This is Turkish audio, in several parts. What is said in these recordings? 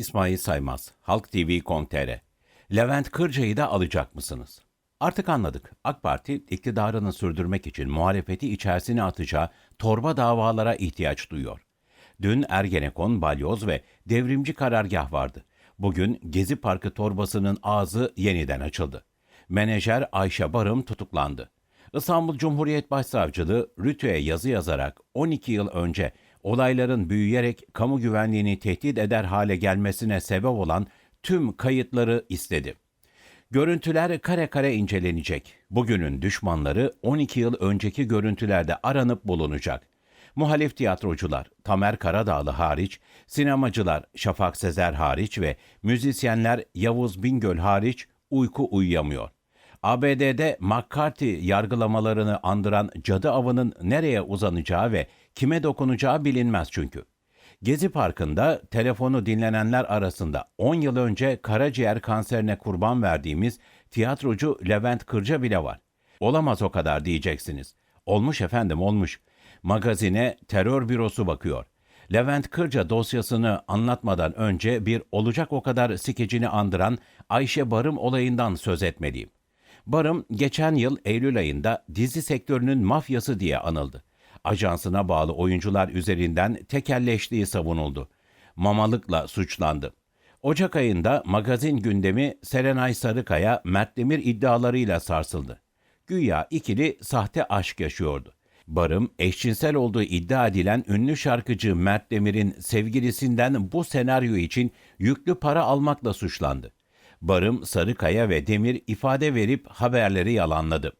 İsmail Saymaz, Halk TV Com.tr Levent Kırca'yı da alacak mısınız? Artık anladık. AK Parti iktidarını sürdürmek için muhalefeti içerisine atacağı torba davalara ihtiyaç duyuyor. Dün Ergenekon, Balyoz ve Devrimci Karargah vardı. Bugün Gezi Parkı torbasının ağzı yeniden açıldı. Menajer Ayşe Barım tutuklandı. İstanbul Cumhuriyet Başsavcılığı Rütü'ye yazı yazarak 12 yıl önce olayların büyüyerek kamu güvenliğini tehdit eder hale gelmesine sebep olan tüm kayıtları istedi. Görüntüler kare kare incelenecek. Bugünün düşmanları 12 yıl önceki görüntülerde aranıp bulunacak. Muhalif tiyatrocular, Tamer Karadağlı hariç, sinemacılar Şafak Sezer hariç ve müzisyenler Yavuz Bingöl hariç uyku uyuyamıyor. ABD'de McCarthy yargılamalarını andıran cadı avının nereye uzanacağı ve kime dokunacağı bilinmez çünkü. Gezi Parkı'nda telefonu dinlenenler arasında 10 yıl önce karaciğer kanserine kurban verdiğimiz tiyatrocu Levent Kırca bile var. Olamaz o kadar diyeceksiniz. Olmuş efendim olmuş. Magazine terör bürosu bakıyor. Levent Kırca dosyasını anlatmadan önce bir olacak o kadar skecini andıran Ayşe Barım olayından söz etmeliyim. Barım geçen yıl Eylül ayında dizi sektörünün mafyası diye anıldı. Ajansına bağlı oyuncular üzerinden tekelleştiği savunuldu. Mamalıkla suçlandı. Ocak ayında magazin gündemi Serenay Sarıkaya, Mert Demir iddialarıyla sarsıldı. Güya ikili sahte aşk yaşıyordu. Barım, eşcinsel olduğu iddia edilen ünlü şarkıcı Mert Demir'in sevgilisinden bu senaryo için yüklü para almakla suçlandı. Barım, Sarıkaya ve Demir ifade verip haberleri yalanladı.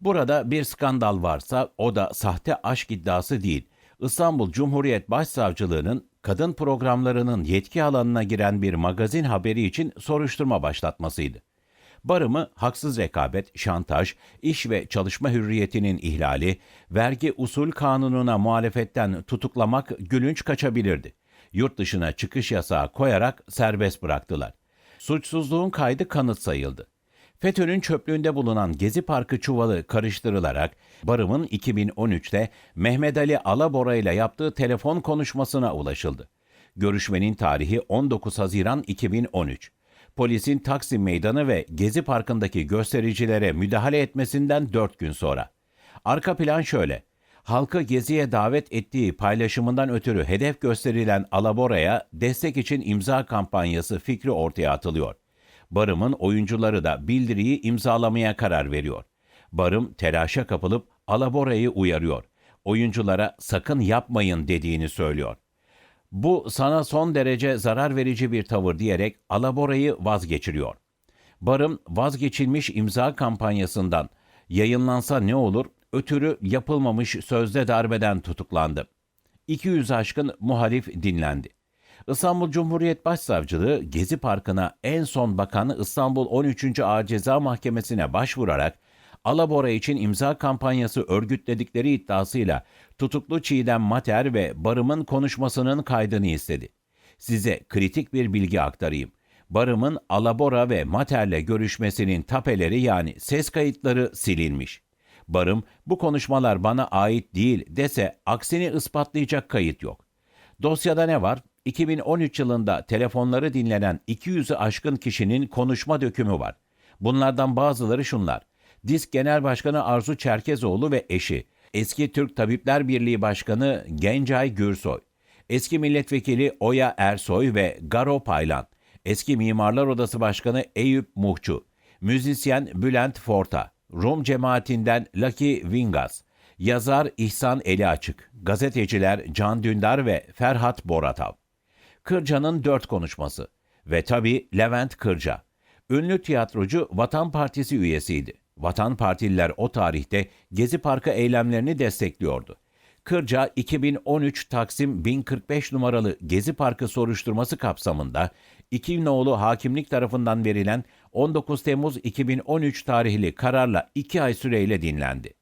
Burada bir skandal varsa o da sahte aşk iddiası değil. İstanbul Cumhuriyet Başsavcılığı'nın kadın programlarının yetki alanına giren bir magazin haberi için soruşturma başlatmasıydı. Barımı haksız rekabet, şantaj, iş ve çalışma hürriyetinin ihlali, vergi usul kanununa muhalefetten tutuklamak gülünç kaçabilirdi. Yurt dışına çıkış yasağı koyarak serbest bıraktılar. Suçsuzluğun kaydı kanıt sayıldı. FETÖ'nün çöplüğünde bulunan Gezi Parkı çuvalı karıştırılarak Barım'ın 2013'te Mehmet Ali Alabora ile yaptığı telefon konuşmasına ulaşıldı. Görüşmenin tarihi 19 Haziran 2013. Polisin Taksim Meydanı ve Gezi Parkı'ndaki göstericilere müdahale etmesinden 4 gün sonra. Arka plan şöyle. Halkı geziye davet ettiği paylaşımından ötürü hedef gösterilen Alabora'ya destek için imza kampanyası fikri ortaya atılıyor. Barım'ın oyuncuları da bildiriyi imzalamaya karar veriyor. Barım telaşa kapılıp Alabora'yı uyarıyor. Oyunculara sakın yapmayın dediğini söylüyor. Bu sana son derece zarar verici bir tavır diyerek Alabora'yı vazgeçiriyor. Barım vazgeçilmiş imza kampanyasından yayınlansa ne olur ötürü yapılmamış sözde darbeden tutuklandı. 200 aşkın muhalif dinlendi. İstanbul Cumhuriyet Başsavcılığı Gezi Parkı'na en son bakan İstanbul 13. Ağır Ceza Mahkemesi'ne başvurarak Alabora için imza kampanyası örgütledikleri iddiasıyla tutuklu Çiğdem Mater ve Barım'ın konuşmasının kaydını istedi. Size kritik bir bilgi aktarayım. Barım'ın Alabora ve Mater'le görüşmesinin tapeleri yani ses kayıtları silinmiş. Barım bu konuşmalar bana ait değil dese aksini ispatlayacak kayıt yok. Dosyada ne var? 2013 yılında telefonları dinlenen 200'ü aşkın kişinin konuşma dökümü var. Bunlardan bazıları şunlar. Disk Genel Başkanı Arzu Çerkezoğlu ve eşi, eski Türk Tabipler Birliği Başkanı Gencay Gürsoy, eski milletvekili Oya Ersoy ve Garo Paylan, eski Mimarlar Odası Başkanı Eyüp Muhçu, müzisyen Bülent Forta, Rum cemaatinden Lucky Vingas, yazar İhsan Eli Açık, gazeteciler Can Dündar ve Ferhat Boratav. Kırca'nın dört konuşması ve tabii Levent Kırca. Ünlü tiyatrocu Vatan Partisi üyesiydi. Vatan Partililer o tarihte Gezi Parkı eylemlerini destekliyordu. Kırca 2013 Taksim 1045 numaralı Gezi Parkı soruşturması kapsamında iki nolu hakimlik tarafından verilen 19 Temmuz 2013 tarihli kararla 2 ay süreyle dinlendi.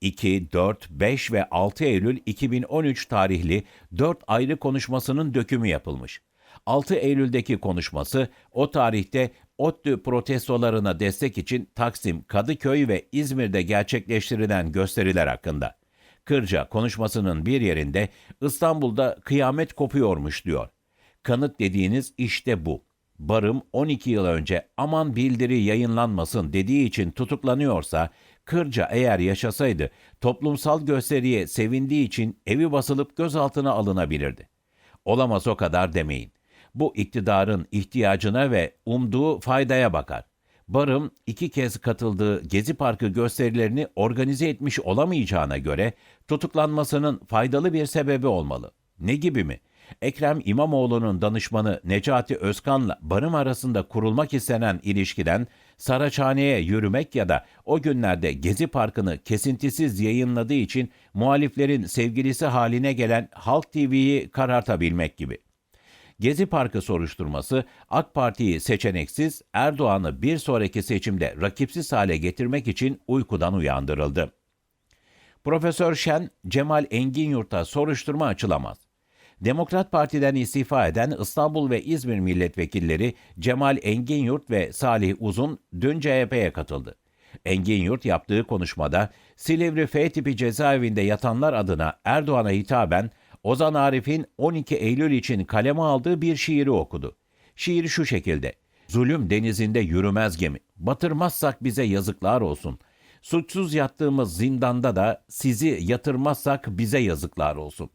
2, 4, 5 ve 6 Eylül 2013 tarihli 4 ayrı konuşmasının dökümü yapılmış. 6 Eylül'deki konuşması o tarihte ODTÜ protestolarına destek için Taksim, Kadıköy ve İzmir'de gerçekleştirilen gösteriler hakkında. Kırca konuşmasının bir yerinde İstanbul'da kıyamet kopuyormuş diyor. Kanıt dediğiniz işte bu. Barım 12 yıl önce aman bildiri yayınlanmasın dediği için tutuklanıyorsa, Kırca eğer yaşasaydı toplumsal gösteriye sevindiği için evi basılıp gözaltına alınabilirdi. Olamaz o kadar demeyin. Bu iktidarın ihtiyacına ve umduğu faydaya bakar. Barım iki kez katıldığı Gezi Parkı gösterilerini organize etmiş olamayacağına göre tutuklanmasının faydalı bir sebebi olmalı. Ne gibi mi? Ekrem İmamoğlu'nun danışmanı Necati Özkan'la Barım arasında kurulmak istenen ilişkiden Saraçhane'ye yürümek ya da o günlerde Gezi Parkı'nı kesintisiz yayınladığı için muhaliflerin sevgilisi haline gelen Halk TV'yi karartabilmek gibi. Gezi Parkı soruşturması AK Parti'yi seçeneksiz, Erdoğan'ı bir sonraki seçimde rakipsiz hale getirmek için uykudan uyandırıldı. Profesör Şen, Cemal Engin Yurt'a soruşturma açılamaz. Demokrat Parti'den istifa eden İstanbul ve İzmir milletvekilleri Cemal Engin Yurt ve Salih Uzun dün CHP'ye katıldı. Engin Yurt yaptığı konuşmada Silivri F tipi cezaevinde yatanlar adına Erdoğan'a hitaben Ozan Arif'in 12 Eylül için kaleme aldığı bir şiiri okudu. Şiir şu şekilde. Zulüm denizinde yürümez gemi. Batırmazsak bize yazıklar olsun. Suçsuz yattığımız zindanda da sizi yatırmazsak bize yazıklar olsun.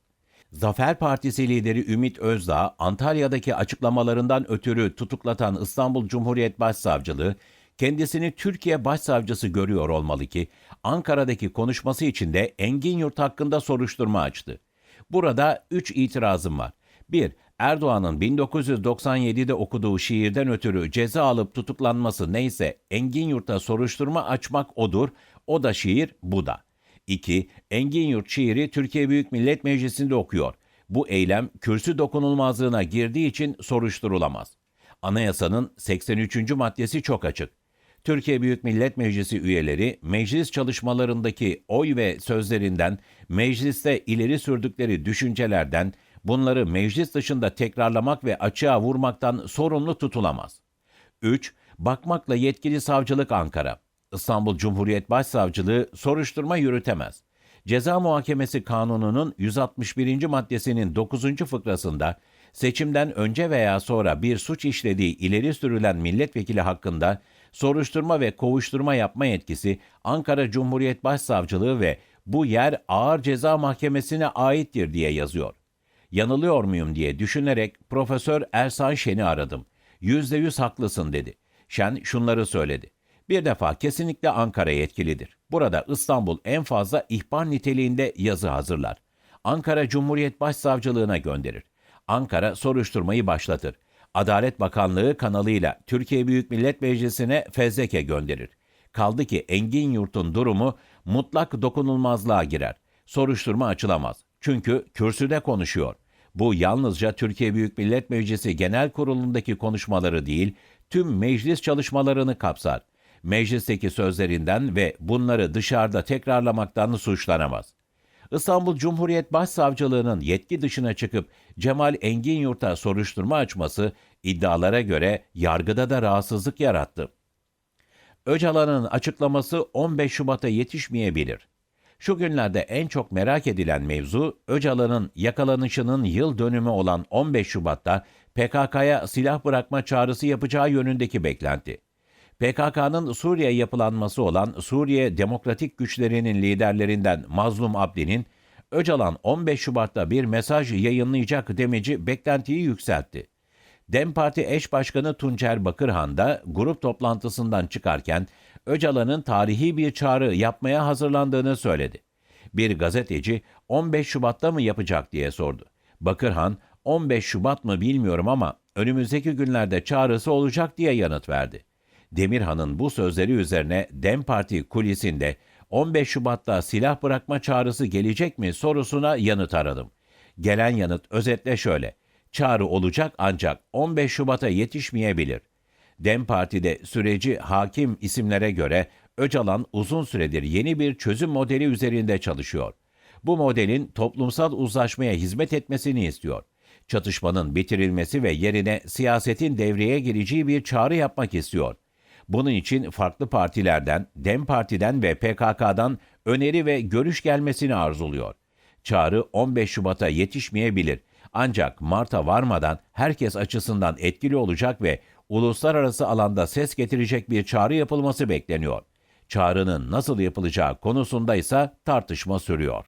Zafer Partisi lideri Ümit Özdağ, Antalya'daki açıklamalarından ötürü tutuklatan İstanbul Cumhuriyet Başsavcılığı, kendisini Türkiye Başsavcısı görüyor olmalı ki, Ankara'daki konuşması için de Engin Yurt hakkında soruşturma açtı. Burada üç itirazım var. 1. Erdoğan'ın 1997'de okuduğu şiirden ötürü ceza alıp tutuklanması neyse Engin Yurt'a soruşturma açmak odur, o da şiir, bu da. 2. Engin Yurt şiiri Türkiye Büyük Millet Meclisi'nde okuyor. Bu eylem kürsü dokunulmazlığına girdiği için soruşturulamaz. Anayasanın 83. maddesi çok açık. Türkiye Büyük Millet Meclisi üyeleri meclis çalışmalarındaki oy ve sözlerinden, mecliste ileri sürdükleri düşüncelerden, bunları meclis dışında tekrarlamak ve açığa vurmaktan sorumlu tutulamaz. 3. Bakmakla yetkili savcılık Ankara. İstanbul Cumhuriyet Başsavcılığı soruşturma yürütemez. Ceza Muhakemesi Kanunu'nun 161. maddesinin 9. fıkrasında seçimden önce veya sonra bir suç işlediği ileri sürülen milletvekili hakkında soruşturma ve kovuşturma yapma yetkisi Ankara Cumhuriyet Başsavcılığı ve bu yer Ağır Ceza Mahkemesi'ne aittir diye yazıyor. Yanılıyor muyum diye düşünerek Profesör Ersan Şen'i aradım. Yüzde yüz haklısın dedi. Şen şunları söyledi. Bir defa kesinlikle Ankara yetkilidir. Burada İstanbul en fazla ihbar niteliğinde yazı hazırlar. Ankara Cumhuriyet Başsavcılığına gönderir. Ankara soruşturmayı başlatır. Adalet Bakanlığı kanalıyla Türkiye Büyük Millet Meclisi'ne fezleke gönderir. Kaldı ki Engin Yurt'un durumu mutlak dokunulmazlığa girer. Soruşturma açılamaz. Çünkü kürsüde konuşuyor. Bu yalnızca Türkiye Büyük Millet Meclisi Genel Kurulu'ndaki konuşmaları değil, tüm meclis çalışmalarını kapsar. Meclisteki sözlerinden ve bunları dışarıda tekrarlamaktan suçlanamaz. İstanbul Cumhuriyet Başsavcılığı'nın yetki dışına çıkıp Cemal Engin Yurt'a soruşturma açması iddialara göre yargıda da rahatsızlık yarattı. Öcalan'ın açıklaması 15 Şubat'a yetişmeyebilir. Şu günlerde en çok merak edilen mevzu Öcalan'ın yakalanışının yıl dönümü olan 15 Şubat'ta PKK'ya silah bırakma çağrısı yapacağı yönündeki beklenti. PKK'nın Suriye yapılanması olan Suriye Demokratik Güçlerinin liderlerinden Mazlum Abdi'nin Öcalan 15 Şubat'ta bir mesaj yayınlayacak demeci beklentiyi yükseltti. DEM Parti eş başkanı Tuncer Bakırhan da grup toplantısından çıkarken Öcalan'ın tarihi bir çağrı yapmaya hazırlandığını söyledi. Bir gazeteci 15 Şubat'ta mı yapacak diye sordu. Bakırhan 15 Şubat mı bilmiyorum ama önümüzdeki günlerde çağrısı olacak diye yanıt verdi. Demirhan'ın bu sözleri üzerine DEM Parti kulisinde 15 Şubat'ta silah bırakma çağrısı gelecek mi sorusuna yanıt aradım. Gelen yanıt özetle şöyle. Çağrı olacak ancak 15 Şubat'a yetişmeyebilir. DEM Parti'de süreci hakim isimlere göre Öcalan uzun süredir yeni bir çözüm modeli üzerinde çalışıyor. Bu modelin toplumsal uzlaşmaya hizmet etmesini istiyor. Çatışmanın bitirilmesi ve yerine siyasetin devreye gireceği bir çağrı yapmak istiyor. Bunun için farklı partilerden, DEM Parti'den ve PKK'dan öneri ve görüş gelmesini arzuluyor. Çağrı 15 Şubat'a yetişmeyebilir Ancak Mart'a varmadan herkes açısından etkili olacak ve uluslararası alanda ses getirecek bir çağrı yapılması bekleniyor. Çağrının nasıl yapılacağı konusunda ise tartışma sürüyor.